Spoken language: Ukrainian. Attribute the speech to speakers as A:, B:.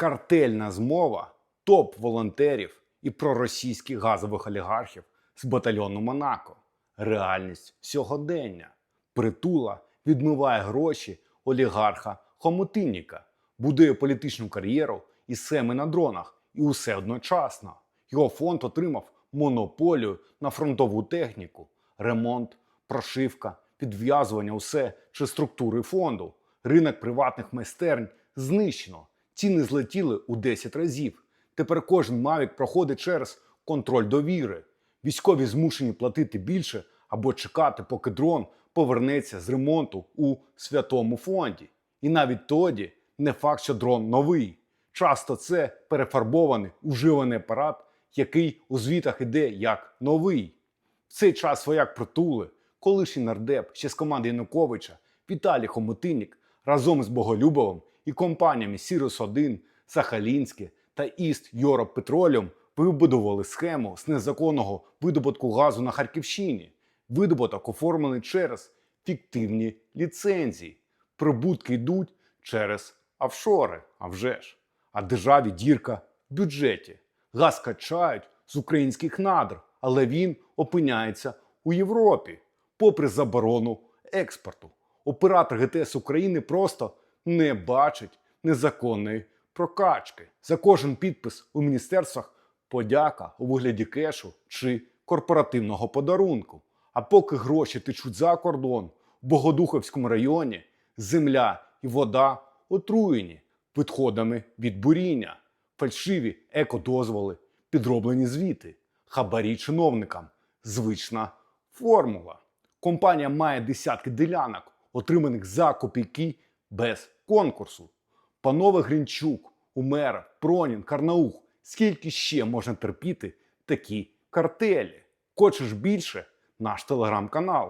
A: картельна змова топ волонтерів і проросійських газових олігархів з батальйону Монако. Реальність сьогодення. Притула відмиває гроші олігарха Хомутинніка, будує політичну кар'єру і семи на дронах, і усе одночасно. Його фонд отримав монополію на фронтову техніку, ремонт, прошивка, підв'язування, усе чи структури фонду. Ринок приватних майстернь знищено. Ціни злетіли у 10 разів. Тепер кожен Мавік проходить через контроль довіри. Військові змушені платити більше або чекати, поки дрон повернеться з ремонту у святому фонді. І навіть тоді не факт, що дрон новий. Часто це перефарбований уживаний апарат, який у звітах іде як новий. В цей час свояк притули, колишній нардеп ще з команди Януковича Віталій Хомутиннік разом із Боголюбовим і компаніями Сірус 1 Сахалінське та Іст Europe Petroleum вибудували схему з незаконного видобутку газу на Харківщині. Видобуток оформлений через фіктивні ліцензії. Прибутки йдуть через офшори, а вже ж. А державі дірка в бюджеті. Газ качають з українських надр, але він опиняється у Європі, попри заборону експорту. Оператор ГТС України просто не бачить незаконної прокачки. За кожен підпис у міністерствах подяка у вигляді кешу чи корпоративного подарунку. А поки гроші течуть за кордон, в Богодуховському районі земля і вода отруєні відходами від буріння, фальшиві екодозволи, підроблені звіти, хабарі чиновникам, звична формула. Компанія має десятки ділянок, отриманих за копійки без конкурсу. Панове Гринчук, Умера, Пронін, Карнаух, скільки ще можна терпіти такі картелі? Хочеш більше? Наш телеграм-канал.